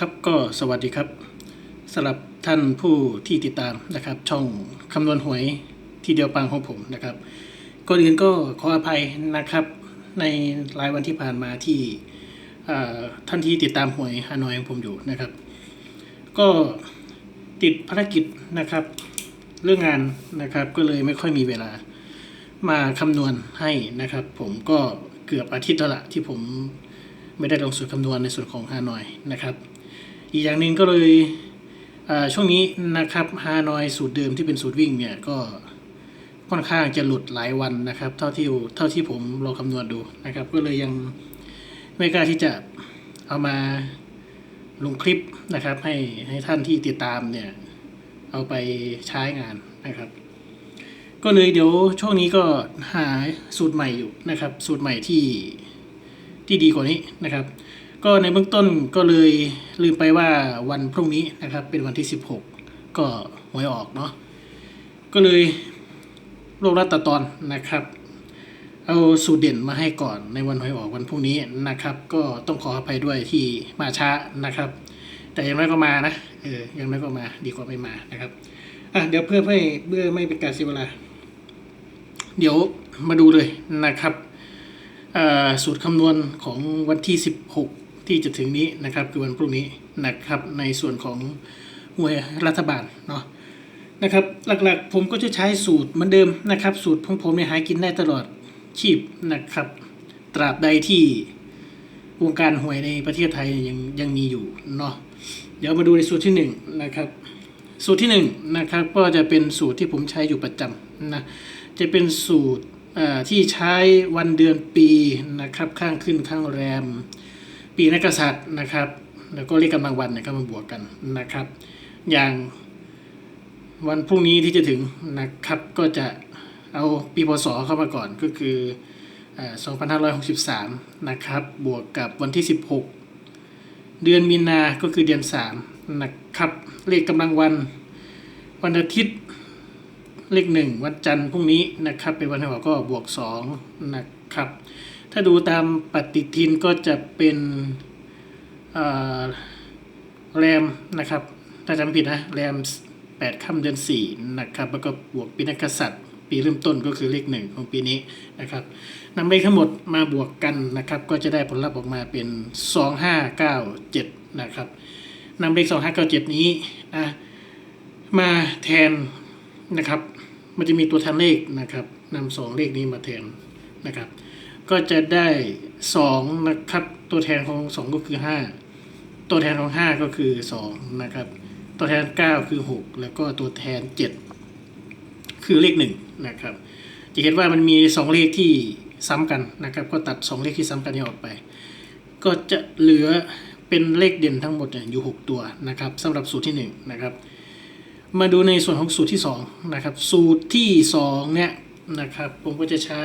ครับก็สวัสดีครับสำหรับท่านผู้ที่ติดตามนะครับ ช่องคำนวณหวยที่เดียวปังของผมนะครับก่อนอื่นก็ขออภัยนะครับในรายวันที่ผ่านมาที่ท่านที่ติดตามหวยฮานอยของผมอยู่นะครับ ก็ติดภารกิจนะครับ เรื่องงานนะครับก็เลยไม่ค่อยมีเวลามาคำนวณให้นะครับ ผมก็เกือบอาทิตย์แล้วละที่ผมไม่ได้ลงสูตรคำนวณในส่วนของฮานอยนะครับ อีกอย่างหนึ่งก็เลยช่วงนี้นะครับฮานอยสูตรเดิมที่เป็นสูตรวิ่งเนี่ยก็ค่อนข้างจะหลุดหลายวันนะครับ เท่าที่เท่าที่ผมลองคำนวณดูนะครับ ก็เลยยังไม่กล้าที่จะเอามาลงคลิปนะครับ ให้ให้ท่านที่ติดตามเนี่ยเอาไปใช้งานนะครับ ก็เลยเดี๋ยวช่วงนี้ก็หาสูตรใหม่อยู่นะครับ สูตรใหม่ที่ที่ดีกว่านี้นะครับ ก็ในเบื้องต้นก็เลยลืมไปว่าวันพรุ่งนี้นะครับ เป็นวันที่ 16 ก็หวยออกเนาะก็เลยโลกรัดตัดตอนนะครับ เอาสูตรเด่นมาให้ก่อนในวันหวยออกวันพรุ่งนี้นะครับ ก็ต้องขออภัยด้วยที่มาช้านะครับ แต่ยังไม่ก็มานะเออยังไม่ก็มาดีกว่าไม่มานะครับอะเดี๋ยวเพื่อให้เพื่อไม่เป็นการเสียเวลา เดี๋ยวมาดูเลยนะครับอ่อสูตรคำนวณของวันที่ 16 ที่จะถึงนี้นะครับคือวันพรุ่งนี้นะครับในส่วนของหวยรัฐบาลเนาะนะครับหลักๆผมก็จะใช้สูตรเหมือนเดิมนะครับ สูตรของผมเนี่ยหากินได้ตลอดชีพนะครับตราบใดที่วงการหวยในประเทศไทยยังยังมีอยู่เนาะเดี๋ยวมาดูในสูตรที่หนึ่งนะครับสูตรที่หนึ่งนะครับก็จะเป็นสูตรที่ผมใช้อยู่ประจำนะจะเป็นสูตรอ่อที่ใช้วันเดือนปีนะครับข้างขึ้นข้างแรม ปีนักษัตริย์นะครับ แล้วก็เลขกำลังวันเนะครับมาบวกกันนะครับ อย่างวันพรุ่งนี้ที่จะถึงนะครับก็จะเอาปีพศเข้ามาก่อนก็คือเอ่อ2563 นะครับ บวกกับวันที่ 16 เดือนมีนา ก็คือเดือน 3 นะครับ เลขกำลังวัน วันอาทิตย์ เลขหนึ่งวันจันทร์พรุ่งนี้นะครับ เป็นวันที่ออกก็บวกสองนะครับ ถ้าดูตามปฏิทินก็จะเป็นแรมนะครับ ถ้าจำผิดนะแรมแปดค่ำเดือนสี่นะครับ แล้วก็บวกปีนักษัตริย์ ปีเริ่มต้นก็คือเลขหนึ่งของปีนี้นะครับนำเลขทั้งหมดมาบวกกันนะครับ ก็จะได้ผลลัพธ์ออกมาเป็นสองห้าเก้าเจ็ดนะครับนำเลขสองห้าเก้าเจ็ดนี้นะมาแทนนะครับ มันจะมีตัวแทนเลขนะครับนำสองเลขนี้มาแทนนะครับ ก็จะได้สองนะครับ ตัวแทนของสองก็คือห้าตัวแทนของห้าก็คือสองนะครับ ตัวแทนเก้าคือหกแล้วก็ตัวแทนเจ็ดคือเลขหนึ่งนะครับ จะเห็นว่ามันมีสองเลขที่ซ้ำกันนะครับ ก็ตัดสองเลขที่ซ้ำกันนี้ออกไป ก็จะเหลือเป็นเลขเด่นทั้งหมดอยู่หกตัวนะครับสำหรับสูตรที่หนึ่งนะครับ มาดูในส่วนของสูตรที่2นะครับ สูตรที่2เนี่ยนะครับ ผมก็จะใช้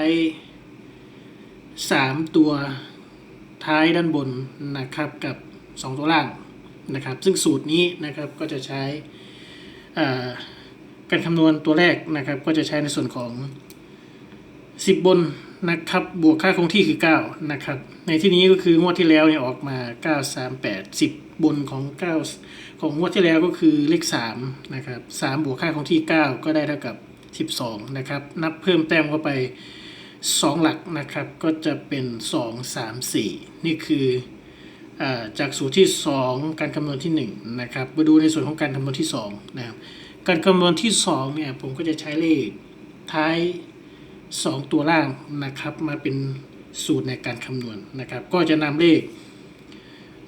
3 ตัวท้ายด้านบนนะครับกับ 2 ตัวล่างนะครับ ซึ่งสูตรนี้นะครับก็จะใช้การคำนวณตัวแรกนะครับ ก็จะใช้ในส่วนของ 10 บนนะครับบวกค่าคงที่คือ 9 นะครับ ในที่นี้ก็คืองวดที่แล้วเนี่ยออกมา 9 3 8 10 บนของ 9 ของงวดที่แล้วก็คือเลข3นะครับ3บวกค่าคงที่ 9 ก็ได้เท่ากับ 12 นะครับ นับเพิ่มแต้มเข้าไป 2 หลักนะครับก็จะเป็น 2 3 4 นี่คืออาจากสูตรที่ 2 การคำนวณที่1นะครับมาดูในส่วนของการคำนวณที่2นะครับการคำนวณที่2เนี่ยผมก็จะใช้เลขท้าย 2 ตัวล่างนะครับมาเป็นสูตรในการคำนวณนะครับ ก็จะนำเลข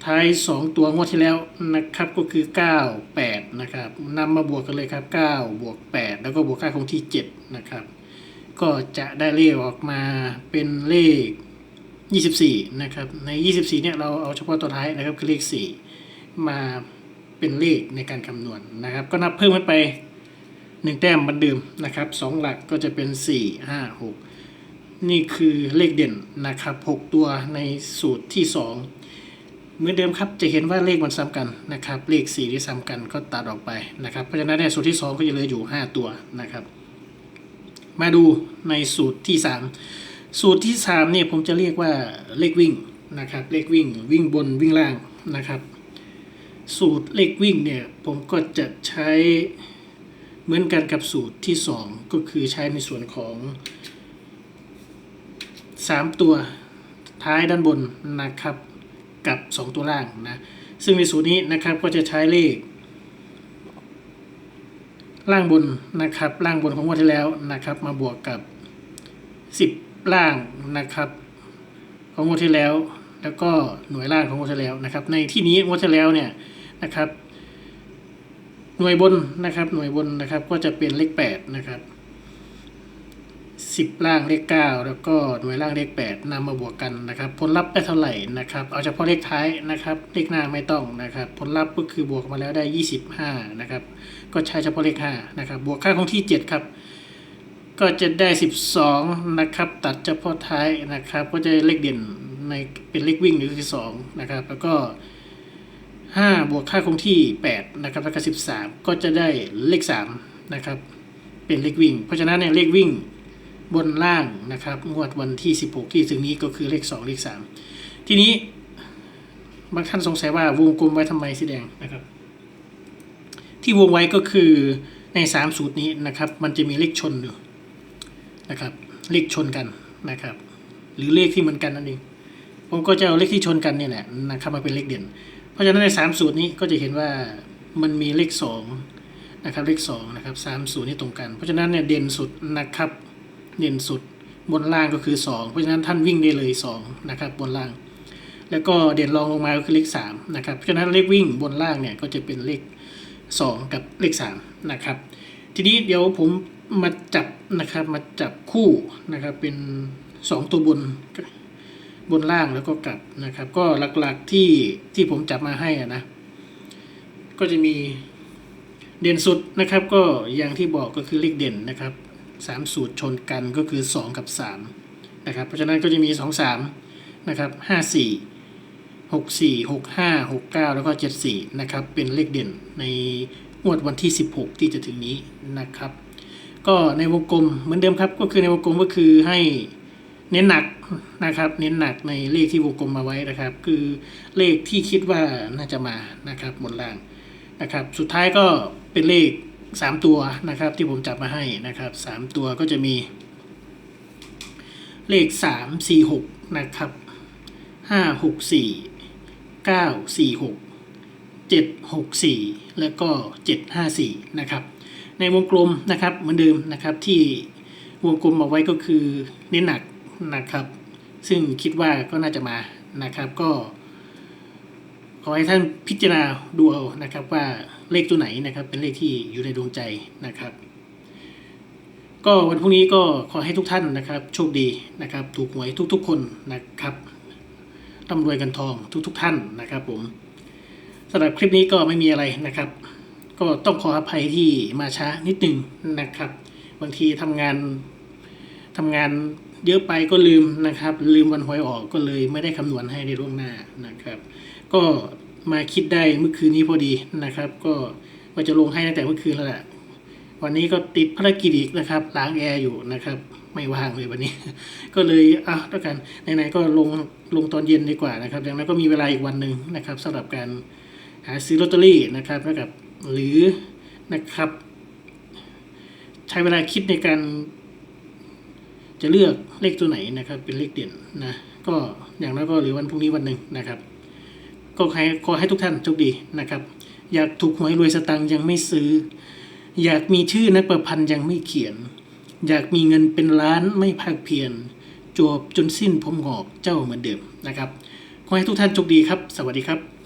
ท้าย 2 ตัวงวดที่แล้วนะครับก็คือ 9 8 นะครับนำมาบวกกันเลยครับ 9 บวก 8 แล้วก็บวกค่าคงที่ 7 นะครับ ก็จะได้เลขออกมาเป็นเลข 24 นะครับ ใน 24 เนี่ยเราเอาเฉพาะตัวท้ายนะครับคือเลข 4 มาเป็นเลขในการคำนวณนะครับ ก็นับเพิ่มขึ้นไป 1 แต้มเหมือนเดิมนะครับ 2 หลักก็จะเป็น 4 5 6 นี่คือเลขเด่นนะครับ 6 ตัวในสูตรที่ 2 เหมือนเดิมครับจะเห็นว่าเลขมันซ้ำกันนะครับ เลข 4 ที่ซ้ำกันก็ตัดออกไปนะครับ เพราะฉะนั้นในสูตรที่ 2 ก็จะเหลืออยู่ 5 ตัวนะครับ มาดูในสูตรที่ 3 สูตรที่3เนี่ยผมจะเรียกว่าเลขวิ่งนะครับเลขวิ่งวิ่งบนวิ่งล่างนะครับ สูตรเลขวิ่งเนี่ยผมก็จะใช้เหมือนกันกับสูตรที่ 2 ก็คือใช้ในส่วนของ 3 ตัวท้ายด้านบนนะครับกับ 2 ตัวล่างนะซึ่งในสูตรนี้นะครับก็จะใช้เลข ล่างบนนะครับ ล่างบนของงวดที่แล้วนะครับ มาบวกกับ 10 ล่างนะครับ ของงวดที่แล้ว แล้วก็หน่วยล่างของงวดที่แล้วนะครับ ในที่นี้งวดที่แล้วเนี่ยนะครับ หน่วยบนนะครับ หน่วยบนนะครับ ก็จะเป็นเลข8นะครับ สิบล่างเลขเก้าแล้วก็หน่วยล่างเลขแปดนำมาบวกกันนะครับ ผลลัพธ์ได้เท่าไหร่นะครับ เอาเฉพาะเลขท้ายนะครับ เลขหน้าไม่ต้องนะครับ ผลลัพธ์ก็คือบวกมาแล้วได้ยี่สิบห้านะครับ ก็ใช้เฉพาะเลขห้านะครับ บวกค่าคงที่เจ็ดครับ ก็จะได้สิบสองนะครับ ตัดเฉพาะท้ายนะครับ ก็จะเลขเด่นในเป็นเลขวิ่งหรือที่สองนะครับ แล้วก็ห้าบวกค่าคงที่แปดนะครับแล้วก็สิบสามก็จะได้เลขสามนะครับ เป็นเลขวิ่ง เพราะฉะนั้นเนี่ยเลขวิ่ง บนล่างนะครับ งวดวันที่ 16 ที่ถึงนี้ก็คือเลข 2 เลข 3 ทีนี้ บางท่านสงสัยว่าวงกลมไว้ทำไมสีแดงนะครับ ที่วงไว้ก็คือใน 3 สูตรนี้นะครับ มันจะมีเลขชนอยู่นะครับ เลขชนกันนะครับ หรือเลขที่เหมือนกันนั่นเองผมก็จะเอาเลขที่ชนกันเนี่ยแหละนะครับมาเป็นเลขเด่น เพราะฉะนั้นใน 3 สูตรนี้ก็จะเห็นว่ามันมีเลข2นะครับเลข2นะครับ3สูตรนี้ตรงกัน เพราะฉะนั้นเนี่ยเด่นสุดนะครับ เด่นสุดบนล่างก็คือ 2 เพราะฉะนั้นท่านวิ่งได้เลย2นะครับบนล่าง แล้วก็เด่นรองลงมาก็คือเลข3นะครับ เพราะฉะนั้นเลขวิ่งบนล่างเนี่ยก็จะเป็นเลข 2 กับเลข3นะครับ ทีนี้เดี๋ยวผมมาจับนะครับมาจับคู่นะครับเป็น 2 ตัวบนบนล่างแล้วก็กลับนะครับ ก็หลักๆที่ที่ผมจับมาให้นะ ก็จะมีเด่นสุดนะครับก็อย่างที่บอกก็คือเลขเด่นนะครับ สามสูตรชนกันก็คือ 2 กับ3นะครับเพราะฉะนั้นก็จะมี 2 3นะครับ5 4 6 4 6 5 6 9 แล้วก็ 7 4นะครับเป็นเลขเด่นในงวดวันที่ 16 ที่จะถึงนี้นะครับ ก็ในวงกลมเหมือนเดิมครับก็คือในวงกลมก็คือให้เน้นหนักนะครับ เน้นหนักในเลขที่วงกลมมาไว้นะครับ คือเลขที่คิดว่าน่าจะมานะครับบนล่างนะครับ สุดท้ายก็เป็นเลข สามตัวนะครับที่ผมจับมาให้นะครับสามตัวก็จะมี เลขสามสี่หกนะครับห้าหกสี่เก้าสี่หกเจ็ดหกสี่แล้วก็เจ็ดห้าสี่นะครับ ในวงกลมนะครับเหมือนเดิมนะครับที่วงกลมเอาไว้ก็คือเน้นหนักนะครับ ซึ่งคิดว่าก็น่าจะมานะครับก็ขอให้ท่านพิจารณาดูเอานะครับว่า เลขตัวไหนนะครับ เป็นเลขที่อยู่ในดวงใจนะครับ ก็วันพรุ่งนี้ก็ขอให้ทุกท่านนะครับ โชคดีนะครับ ถูกหวยทุกๆคนนะครับร่ำรวยกันทองทุกๆท่านนะครับผมสำหรับคลิปนี้ก็ไม่มีอะไรนะครับ ก็ต้องขออภัยที่มาช้านิดหนึ่งนะครับ บางทีทำงานทำงานเยอะไปก็ลืมนะครับ ลืมวันหวยออกก็เลยไม่ได้คำนวณให้ในล่วงหน้านะครับ ก็ มาคิดได้เมื่อคืนนี้พอดีนะครับ ก็ว่าจะลงให้ตั้งแต่เมื่อคืนแล้วแหละวันนี้ก็ติดภารกิจอีกนะครับล้างแอร์อยู่นะครับ ไม่ว่างเลยวันนี้ ก็เลยอะแล้วกันไหนๆก็ลงลงตอนเย็นดีกว่านะครับดังนั้นก็มีเวลาอีกวันหนึ่งนะครับสำหรับการหาซื้อลอตเตอรี่นะครับแล้วกับหรือนะครับ ใช้เวลาคิดในการ จะเลือกเลขตัวไหนนะครับ เป็นเลขเด่นนะก็อย่างน้อยก็หรือวันพรุ่งนี้วันหนึ่งนะครับ ก็ให้ขอให้ทุกท่านโชคดีนะครับ อยากถูกหวยรวยสตังค์ยังไม่ซื้อ อยากมีชื่อนักประพันธ์ยังไม่เขียน อยากมีเงินเป็นล้านไม่ภาคเพียรจวบจนสิ้นผมหอกเจ้าเหมือนเดิมนะครับขอให้ทุกท่านโชคดีครับ สวัสดีครับ